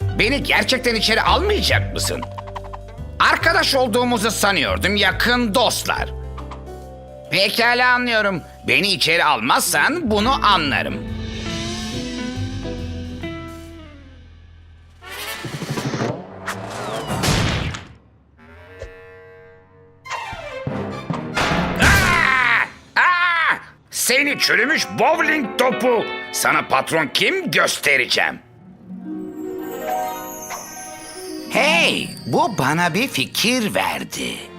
Beni gerçekten içeri almayacak mısın? Arkadaş olduğumuzu sanıyordum yakın dostlar. Pekala anlıyorum. Beni içeri almazsan bunu anlarım. Seni çürümüş bowling topu. Sana patron kim göstereceğim. Hey, bu bana bir fikir verdi.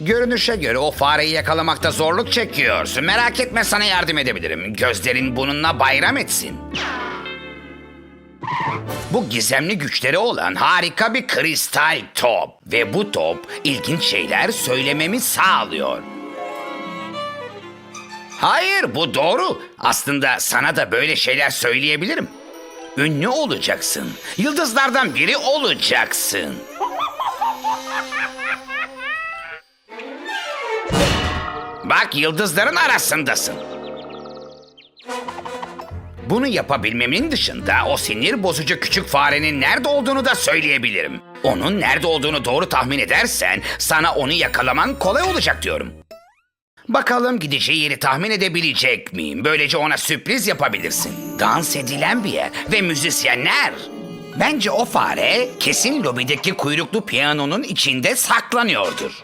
Görünüşe göre o fareyi yakalamakta zorluk çekiyorsun. Merak etme sana yardım edebilirim. Gözlerin bununla bayram etsin. Bu gizemli güçleri olan harika bir kristal top. Ve bu top ilginç şeyler söylememi sağlıyor. Hayır bu doğru. Aslında sana da böyle şeyler söyleyebilirim. Ünlü olacaksın. Yıldızlardan biri olacaksın. Bak yıldızların arasındasın. Bunu yapabilmemin dışında o sinir bozucu küçük farenin nerede olduğunu da söyleyebilirim. Onun nerede olduğunu doğru tahmin edersen sana onu yakalaman kolay olacak diyorum. Bakalım gideceği yeri tahmin edebilecek miyim? Böylece ona sürpriz yapabilirsin. Dans edilen bir yer ve müzisyenler. Bence o fare kesin lobideki kuyruklu piyanonun içinde saklanıyordur.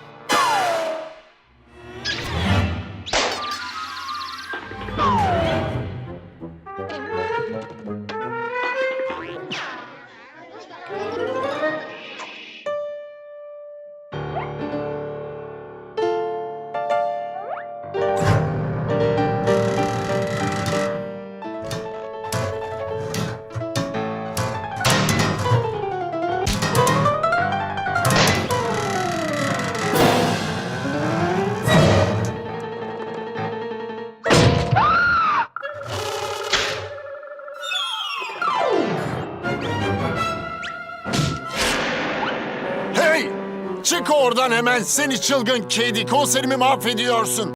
Çık oradan hemen seni çılgın kedi konserimi mahvediyorsun.